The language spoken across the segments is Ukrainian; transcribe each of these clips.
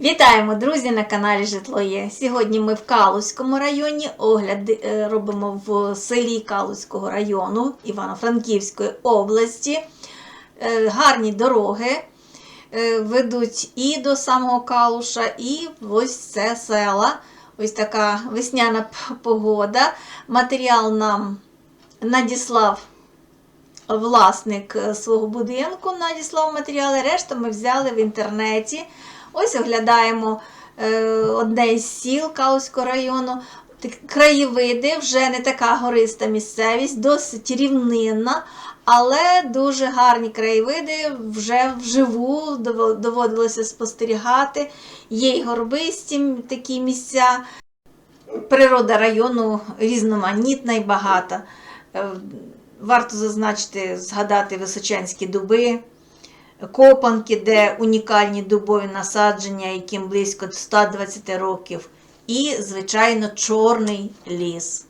Вітаємо, друзі, на каналі Житло Є. Сьогодні ми в Калузькому районі. Огляд е, робимо в селі Калузького району Івано-Франківської області. Е, Гарні дороги е, ведуть і до самого Калуша, і ось це села. Ось така весняна погода. Матеріал нам надіслав власник свого будинку, надіслав матеріали. Решту ми взяли в інтернеті. Ось оглядаємо е, одне із сіл Калузького району. Краєвиди, вже не така гориста місцевість, досить рівнинна, але дуже гарні краєвиди вже вживу доводилося спостерігати. Є й горбисті такі місця. Природа району різноманітна і багата. Е, Варто зазначити, згадати височанські дуби, копанки, де унікальні дубові насадження, яким близько 120 років, і, звичайно, чорний ліс.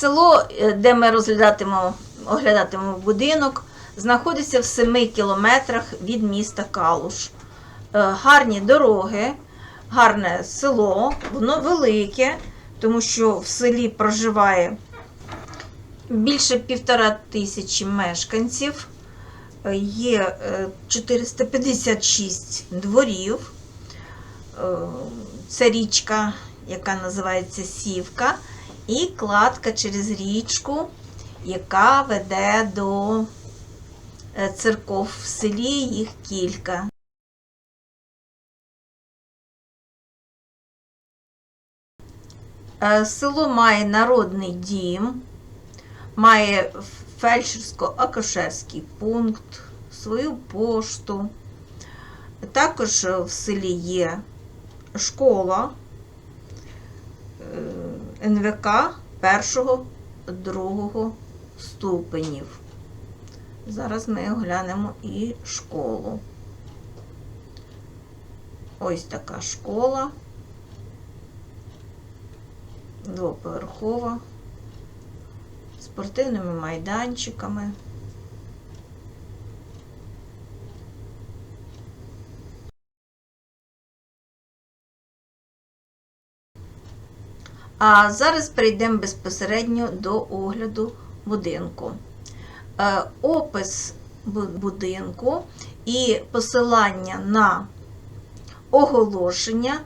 Село, е, де ми розглядатимемо, оглядатимемо будинок, знаходиться в 7 кілометрах від міста Калуш. Е, Гарні дороги, гарне село, воно велике, тому що в селі проживає більше півтора тисячі мешканців. Е, Є е, 456 дворів. Це річка, яка називається Сівка, і кладка через річку, яка веде до е, церков в селі, їх кілька. Е, Село має народний дім, має фельдшерсько-акушерський пункт, свою пошту. Також в селі є школа е, НВК першого, другого ступенів. Зараз ми оглянемо і школу. Ось така школа. Двоповерхова. Спортивними майданчиками. А зараз перейдемо безпосередньо до огляду будинку. Е, Опис будинку і посилання на оголошення,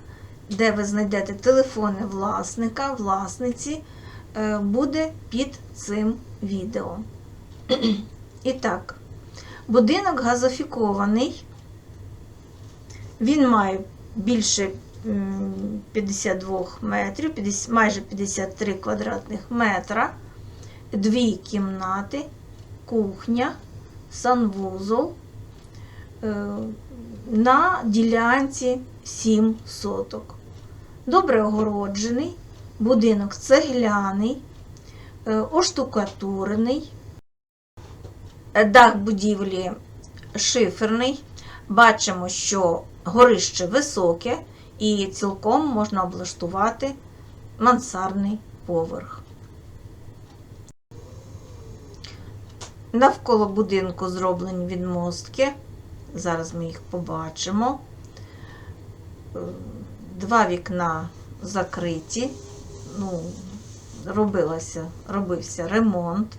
де ви знайдете телефони власника, власниці, е, буде під цим відео. І так, будинок газофікований. Він має більше 52 метрів, 50 майже 53 квадратних метра, дві кімнати, кухня, санвузол. Е, На ділянці 7 соток. Добре огороджений, будинок цегляний, е, оштукатурений, дах будівлі шиферний. Бачимо, що горище високе і цілком можна облаштувати мансардний поверх. Навколо будинку зроблені відмостки. Зараз ми їх побачимо. Два вікна закриті. Ну, робилося, робився ремонт.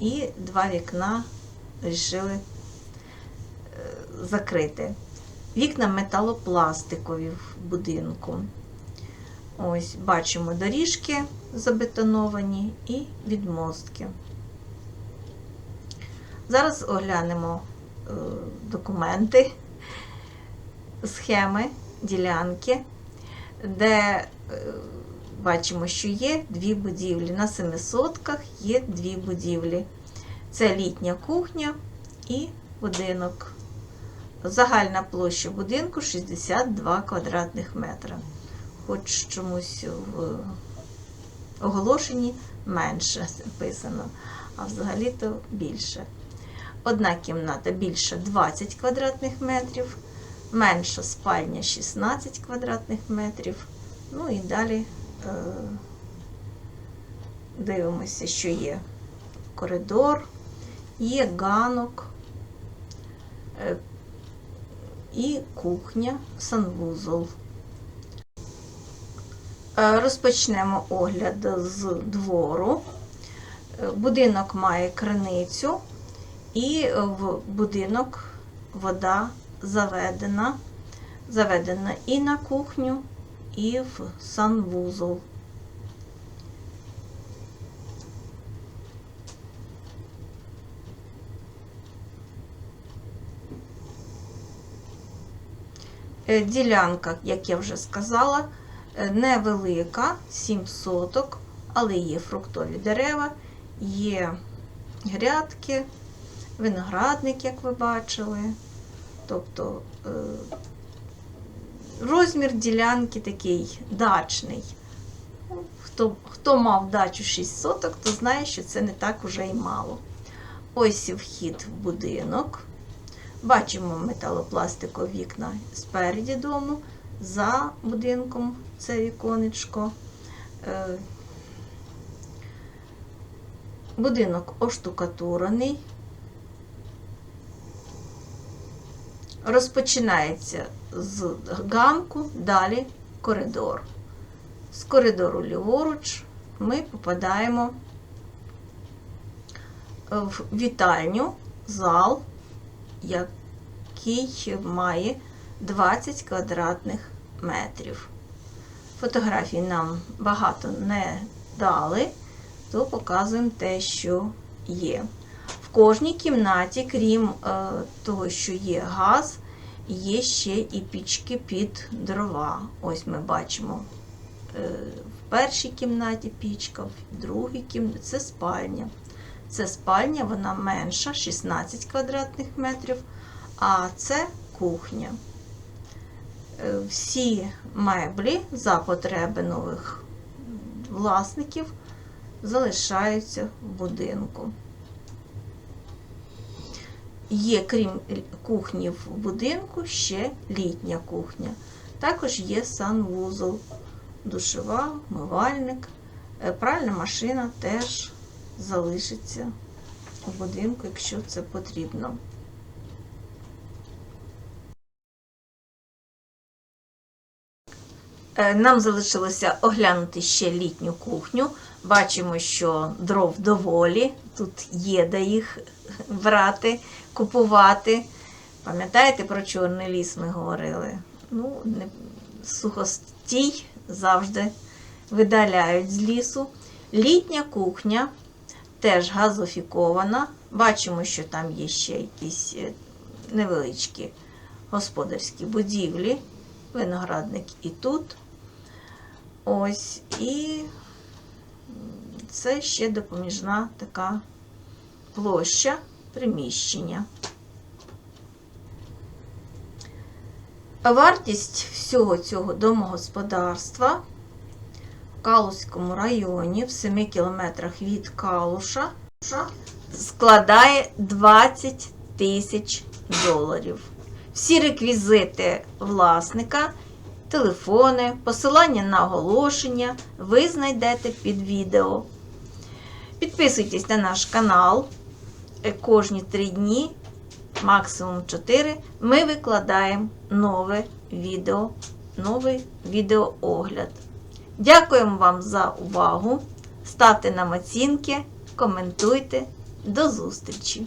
І два вікна вирішили е, закрити. Вікна металопластикові в будинку. Ось бачимо доріжки забетоновані і відмостки. Зараз оглянемо документи, схеми, ділянки, де е, бачимо, що є дві будівлі. На семи сотках є дві будівлі. Це літня кухня і будинок. Загальна площа будинку 62 квадратних метра. Хоч чомусь в оголошенні менше написано, а взагалі-то більше. Одна кімната більша 20 квадратних метрів, менша спальня 16 квадратних метрів. Ну і далі е, дивимося, що є коридор, є ганок е, і кухня, санвузол. Е, Розпочнемо огляд з двору. Е, Будинок має криницю, і в будинок вода заведена. Заведена і на кухню, і в санвузол. Ділянка, як я вже сказала, е, невелика, 7 соток, але є фруктові дерева, є грядки, виноградник, як ви бачили. Тобто е, розмір ділянки такий дачний. Ну, Хто, хто мав дачу 6 соток, то знає, що це не так уже й мало. Ось і вхід в будинок. Бачимо металопластикові вікна спереді дому, за будинком це віконечко. Е, Будинок оштукатурений. Розпочинається з ганку, далі коридор. З коридору ліворуч ми попадаємо в вітальню, зал, який має 20 квадратних метрів. Фотографій нам багато не дали, то показуємо те, що є. В кожній кімнаті, крім е, того, що є газ, є ще і пічки під дрова. Ось ми бачимо е, в першій кімнаті пічка, в другій кімнаті це спальня. Це спальня, вона менша, 16 квадратних метрів, а це кухня. Е, Всі меблі за потреби нових власників залишаються в будинку. Є, крім кухні в будинку, ще літня кухня. Також є санвузол, душова, мивальник. Е, Пральна машина теж залишиться у будинку, якщо це потрібно. Е, Нам залишилося оглянути ще літню кухню. Бачимо, що дров доволі. Тут є де їх брати, купувати. Пам'ятаєте, про чорний ліс ми говорили? Ну, не, сухостій завжди видаляють з лісу. Літня кухня теж газофікована. Бачимо, що там є ще якісь е, невеличкі господарські будівлі. Виноградник і тут. Ось, і це ще допоміжна така площа приміщення. Вартість всього цього домогосподарства Калузькому районі в 7 кілометрах від Калуша складає 20 тисяч доларів. Всі реквізити власника, телефони, посилання на оголошення ви знайдете під відео. Підписуйтесь на наш канал. Е, Кожні 3 дні, максимум 4, ми викладаємо нове відео, новий відеоогляд. Дякуємо вам за увагу. Ставте нам оцінки, коментуйте. До зустрічі!